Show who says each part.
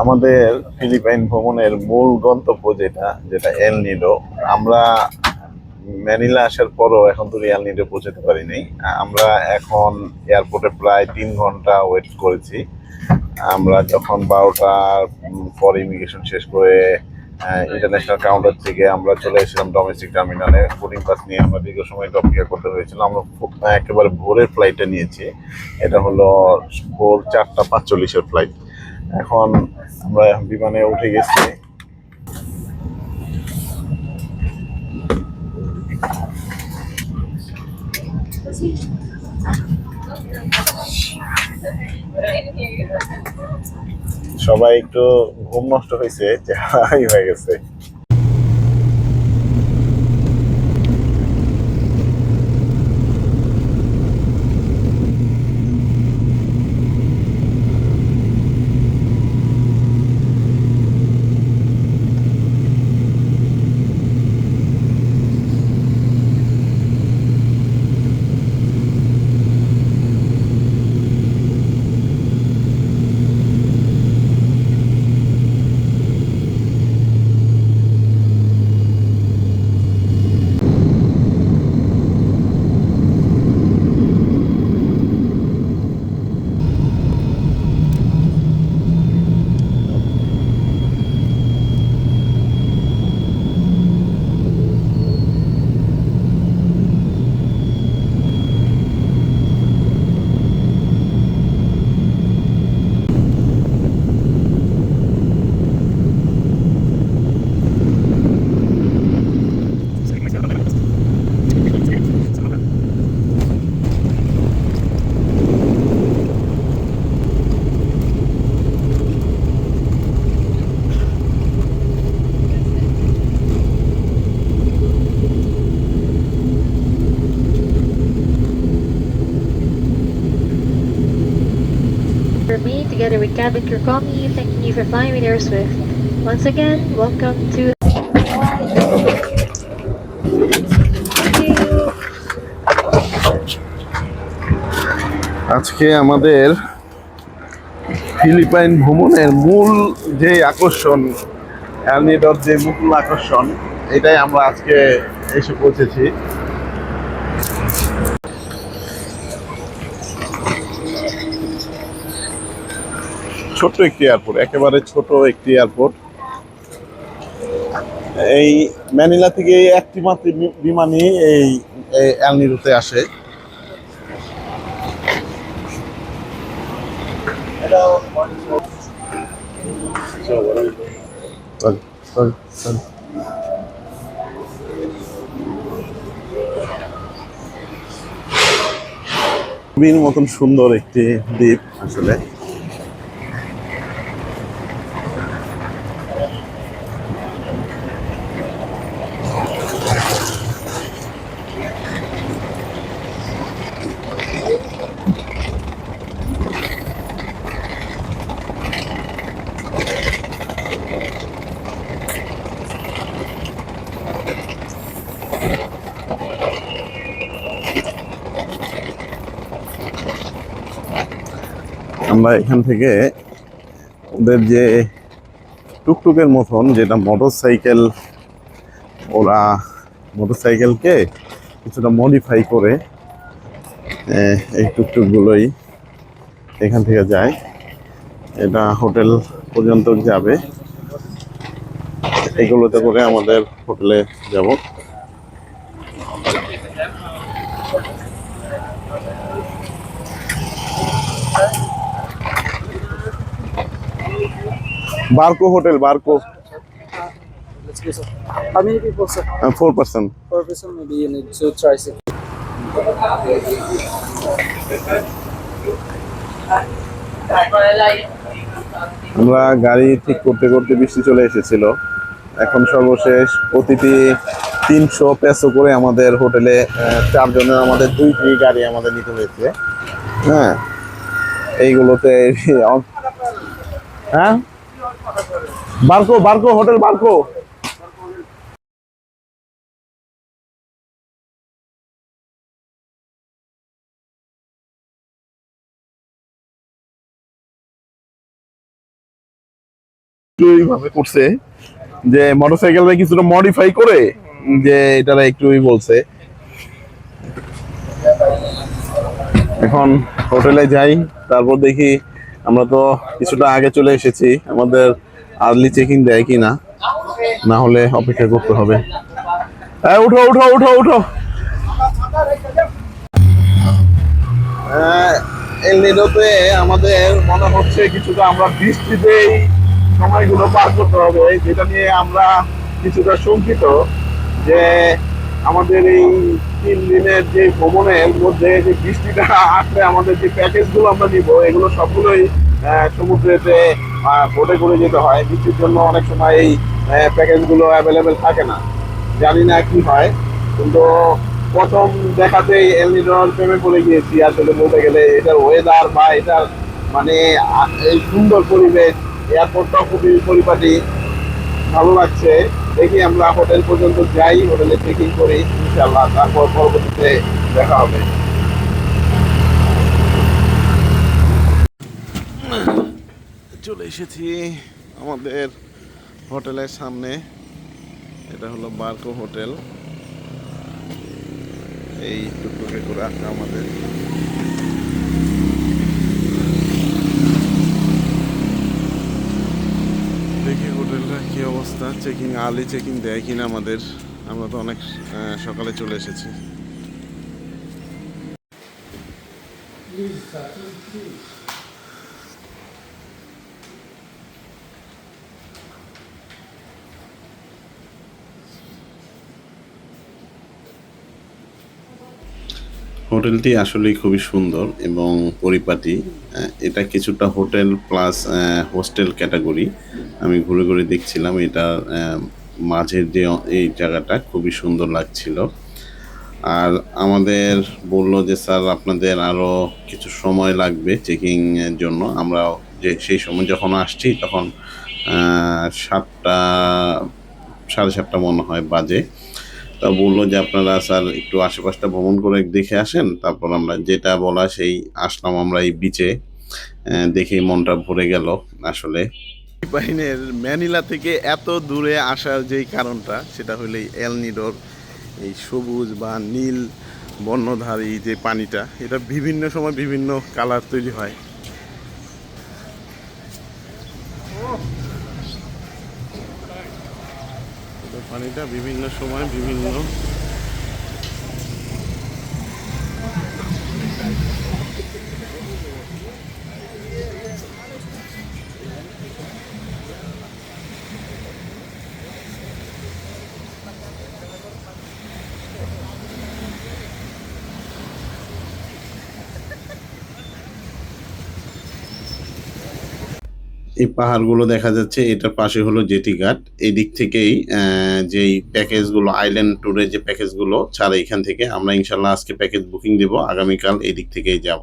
Speaker 1: আমাদের ফিলিপাইন ভ্রমণের মূল গন্তব্য যেটা যেটা এল নিডো আমরা ম্যানিলা আসার পরও এখন তো এল নিডো পৌঁছাতে পারিনি। আমরা এখন এয়ারপোর্টে প্রায় তিন ঘণ্টা ওয়েট করেছি। আমরা যখন বারোটার পর ইমিগ্রেশন শেষ করে ইন্টারন্যাশনাল কাউন্টার থেকে আমরা চলে এসেছিলাম ডোমেস্টিক টার্মিনালে বোর্ডিং পাস নিয়ে আমরা দীর্ঘ সময় অপেক্ষা করতে হয়েছিল। আমরা খুব একেবারে ভোরের ফ্লাইটটা নিয়েছি। এটা হলো ভোর চারটা পাঁচচল্লিশের ফ্লাইট এখন আমরা বিমানে উঠে গেছি। সবাই একটু ঘুম নষ্ট হয়েছে হয়ে গেছে
Speaker 2: For me, together with Cabin Crew Commie, thanking you for flying with Air Swift. Once again, welcome to
Speaker 1: আজকে আমাদের ফিলিপাইন ভ্রমণের মূল যে আকর্ষণ অ্যালনিডর যে মূল আকর্ষণ এটাই আমরা আজকে এসে পৌঁছেছি ছোট্ট একটি এয়ারপোর্ট একেবারে ছোট একটি এয়ারপোর্ট এই ম্যানিলা থেকে একটি মাত্র বিমানই এই অ্যালনিডোতে আসে। মতন সুন্দর একটি দ্বীপ আসলে। আমরা এখান থেকে ওদের যে টুকটুকের মতন যেটা মোটর সাইকেল ওরা মোটর সাইকেলকে কিছুটা মডিফাই করে এই টুকটুকগুলোই এখান থেকে যায়। এটা হোটেল পর্যন্ত যাবে। এগুলোতে করে আমাদের হোটেলে যাব। Barco hotel Barco.
Speaker 3: How many people, sir? person, maybe you need
Speaker 1: আমরা গাড়ি ঠিক করতে করতে বৃষ্টি চলে এসেছিল। এখন সর্বশেষ প্রতিটি তিনশো পেসো করে আমাদের হোটেলে চারজনের আমাদের দুই দুইটি গাড়ি আমাদের নিতে হয়েছে। হ্যাঁ এইগুলোতে হ্যাঁ? Barco Barco, hotel Barco. এইভাবে করছে যে মোটরসাইকেল কিছুটা মডিফাই করে, যে এটারা একটুই বলছে। এখন হোটেলে যাই, তারপর দেখি আমরা তো কিছুটা আগে চলে এসেছি, আমাদের আর্লি চেকিং দেয় কি না না হলে অপেক্ষা করতে হবে। উঠো উঠো উঠো উঠো। এলনিডোতে আমাদের মনে হচ্ছে কিছুটা আমরা বৃষ্টিতেই সময়গুলো পার করতে হবে, যেটা নিয়ে আমরা কিছুটা শঙ্কিত যে আমাদের এই তিন দিনের যে ভ্রমণের মধ্যে যে বৃষ্টিটা আসলে আমাদের যে প্যাকেজগুলো আমরা নিব, এগুলো সবগুলোই সমুদ্রেতে বোটে করে যেতে হয়। বৃষ্টির জন্য অনেক সময় এই প্যাকেজগুলো অ্যাভেলেবেল থাকে না। জানি না কি হয়। কিন্তু প্রথম দেখাতেই এলনিডোর প্রেমে পড়ে গিয়েছি। আসলে বলতে গেলে এটার ওয়েদার বা এটার মানে এই সুন্দর পরিবেশ, এয়ারপোর্টটাও খুবই পরিপাটি। ভালো লাগছে। দেখি আমরা হোটেল পর্যন্ত যাই, হোটেলে চেকিং করি ইনশাল্লাহ তারপর পরবর্তীতে দেখা হবে। চলে এসেছি আমাদের হোটেলের সামনে। এটা হলো বার্কো হোটেল। এই টুকটুকে করে আসা আমাদের। দেখি হোটেলটা কি অবস্থা। চেকিং আলি চেকিং দেয় কিনা আমাদের। আমরা তো অনেক সকালে চলে এসেছি। হোটেলটি আসলেই খুবই সুন্দর এবং পরিপাটি। এটা কিছুটা হোটেল প্লাস হোস্টেল ক্যাটাগরি। আমি ঘুরে ঘুরে দেখছিলাম, এটা মাঝের যে এই জায়গাটা খুবই সুন্দর লাগছিল। আর আমাদের বলল যে, স্যার, আপনাদের আরও কিছু সময় লাগবে চেকিং এর জন্য। আমরা যে, সেই সময় যখন আসছি, তখন সাতটা, সাড়ে সাতটা মনে হয় বাজে। তা বলল যে, আপনারা স্যার একটু আশেপাশটা ভ্রমণ করে দেখে আসেন। তারপর আমরা যেটা বলা সেই আসলাম আমরা এই বিচে দেখে মনটা ভরে গেল আসলে। ফিলিপাইনের ম্যানিলা থেকে এত দূরে আসার যেই কারণটা, সেটা হলো এলনিডোর এই সবুজ বা নীল বর্ণধারী যে পানিটা, এটা বিভিন্ন সময় বিভিন্ন কালার তৈরি হয় এটা পানিটা বিভিন্ন সময় বিভিন্ন এই পাহাড়গুলো দেখা যাচ্ছে, এটার পাশে হলো জেটি ঘাট। এই দিক থেকেই যেই প্যাকেজগুলো আইল্যান্ড ট্যুরের যে প্যাকেজগুলো, ছাড়া এখান থেকে। আমরা ইনশাল্লাহ আজকে প্যাকেজ বুকিং দেবো। আগামীকাল এদিক দিক থেকেই যাব।